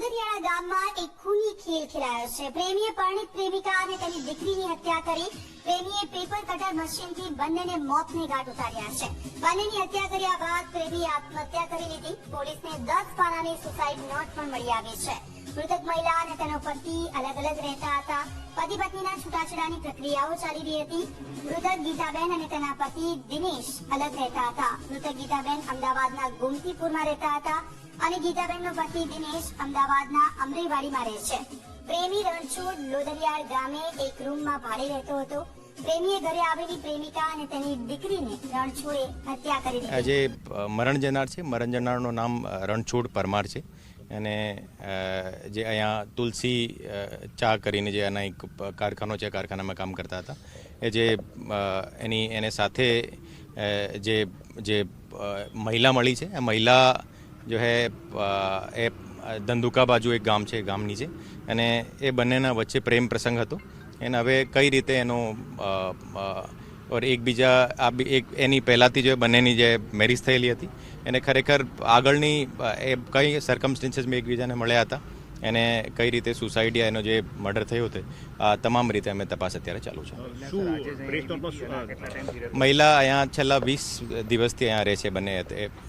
ગામમાં એક ખૂની ખેલ ખેલાયો છે. પ્રેમીએ પરણિત પ્રેમિકા અને તેની દીકરીની હત્યા કરી. પ્રેમીએ પેપર કટર મશીનથી બંનેને મોતને ઘાટ ઉતાર્યા છે. બંનેની હત્યા કર્યા બાદ પ્રેમીએ આત્મહત્યા કરી લીધી. પોલીસને દસ પાનાની સુસાઇડ નોટ પણ મળી આવી છે. મૃતક અને પતિ અલગ અલગ રહેતા હતા. પતિ પત્નીના છૂટાછેડાની પ્રક્રિયાઓ ચાલી રહી હતી. મૃતક ગીતાબેન અને તેના પતિ દિનેશ અલગ રહેતા હતા. મૃતક ગીતાબેન અમદાવાદના ગોમતીપુરમાં રહેતા હતા અને ગીતાબેનનો પતિ દિનેશ અમદાવાદના અમરેવાડીમાં રહે છે. પ્રેમી રણછોડ લોદરિયાળ ગામે એક રૂમમાં ભાડે રહેતો હતો. પ્રેમીએ ઘરે આવેલી પ્રેમિકા અને તેની દીકરીને રણછોડે હત્યા કરી આજે મરણ જનાર છે. મરણ જનારનું નામ રણછોડ પરમાર છે. અને જે અહીંયા તુલસી ચા કરીને જે એના એક કારખાનો છે, કારખાનામાં કામ કરતા હતા, એ જે એની, એને સાથે જે જે મહિલા મળી છે, એ મહિલા જો હે એ ધંધુકા બાજુ એક ગામ છે ગામની છે, અને એ બંનેના વચ્ચે પ્રેમ પ્રસંગ હતો, એને હવે કઈ રીતે એનો ઓર એકબીજા આ બી- એક એની પહેલાંથી જે બંનેની જે મેરેજ થયેલી હતી. એને ખરેખર આગળની એ કઈ સર્કમસ્ટન્સીસમાં એકબીજાને મળ્યા હતા એને કઈ રીતે સુસાઇડ એનો જે મર્ડર થયો હતો આ તમામ રીતે અમે તપાસ અત્યારે ચાલુ છે. મહિલા અહીંયા છેલ્લા વીસ દિવસથી અહીંયા રહે છે બંને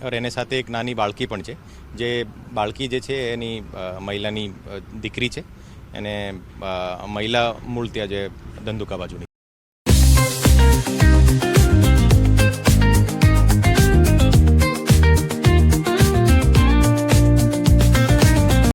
ઓર એને સાથે એક નાની બાળકી પણ છે. જે બાળકી જે છે એની મહિલાની દીકરી છે. અને મહિલા મૂળ ત્યાં જે ધંધુકા બાજુની.